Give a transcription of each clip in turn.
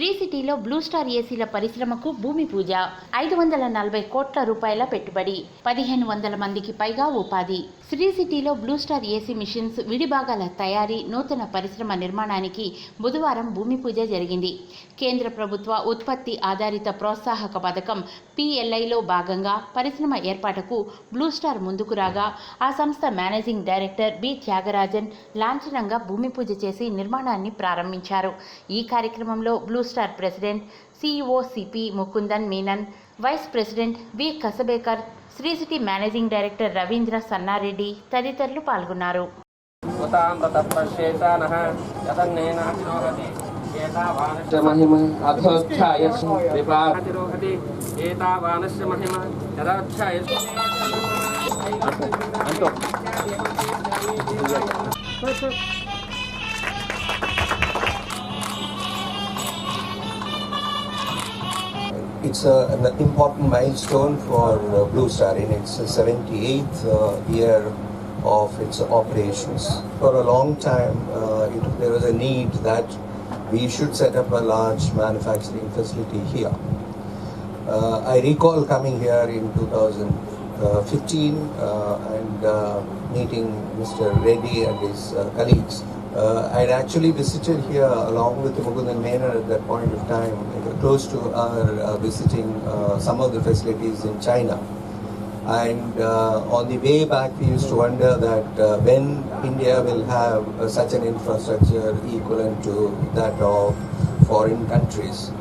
actriz సిటీలో blue star ఏసీల పరిశ్రమకు భూమి పూజ. ఐదు వందల నలభై కోట్ల రూపాయల పెట్టుబడి. పదిహేను వందల మందికి పైగా ఉపాధి. శ్రీ సిటీలో బ్లూ స్టార్ ఏసీ మిషన్స్ విడిభాగాల తయారీ నూతన పరిశ్రమ నిర్మాణానికి బుధవారం భూమి పూజ జరిగింది. కేంద్ర ప్రభుత్వ ఉత్పత్తి ఆధారిత ప్రోత్సాహక పథకం పిఎల్ఐలో భాగంగా పరిశ్రమ ఏర్పాటుకు బ్లూ స్టార్ ముందుకు రాగా ఆ సంస్థ మేనేజింగ్ డైరెక్టర్ బి. త్యాగరాజన్ లాంఛనంగా భూమి పూజ చేసి నిర్మాణాన్ని ప్రారంభించారు. ఈ కార్యక్రమంలో blue star president CEO C P Mukundan Menon vice president V Kasbekar Sri city managing director Ravindra Sannareddy తదితరులు పాల్గొన్నారు. ఉతామృతపశ్యేతానః యతన్నేనాతిరోహతి it's a, an important milestone for uh, Blue Star in its 78th uh, year of its operations. For a long time, it, there was a need that we should set up a large manufacturing facility here. I recall coming here in 2000. Uh, 15 uh, and uh, meeting Mr. Reddy and his colleagues. I'd actually visited here along with Mukundan Menon at that point of time, close to our visiting some of the facilities in China. And uh, on the way back, we used to wonder that uh, when India will have uh, such an infrastructure equivalent to that of foreign countries.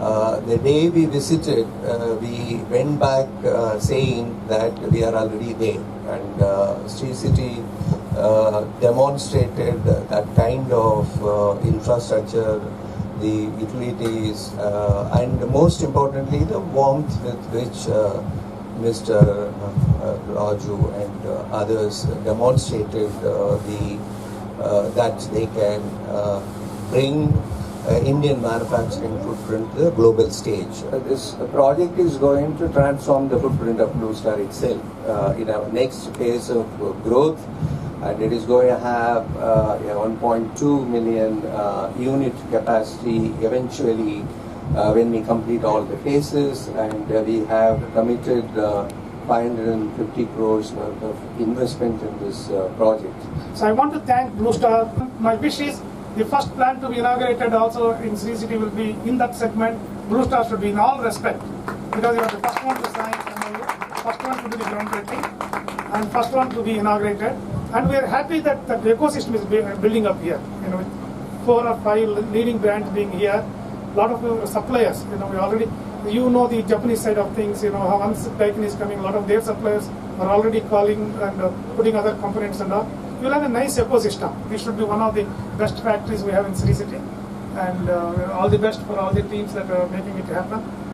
Uh, the day we visited, uh, we went back uh, saying that we are already there, and uh, Sri City uh, demonstrated that kind of uh, infrastructure, the utilities, and most importantly, the warmth with which Mr. Raju and others demonstrated the that they can bring uh, Indian manufacturing footprint to the global stage. Uh, this project is going to transform the footprint of Blue Star itself uh, in our next phase of uh, growth. And it is going to have uh, a 1.2 million uh, unit capacity eventually uh, when we complete all the phases. And uh, we have committed uh, 550 crores worth of investment in this uh, project. So I want to thank Blue Star. My wish is the first plant to be inaugurated also in City will be in that segment. Blue Star should be in all respect because you are the first one to sign MOU, first one to do the groundbreaking, and first one to be inaugurated. And we are happy that the ecosystem is building up here. You know, four or five leading brands being here, a lot of uh, suppliers. You know, we already you know the Japanese side of things. You know how once Daikin is coming, a lot of their suppliers are already calling and uh, putting other components and all. You'll have a nice ecosystem. This should be one of the best factories we have in Sri City. And uh, all the best for all the teams that are making it happen.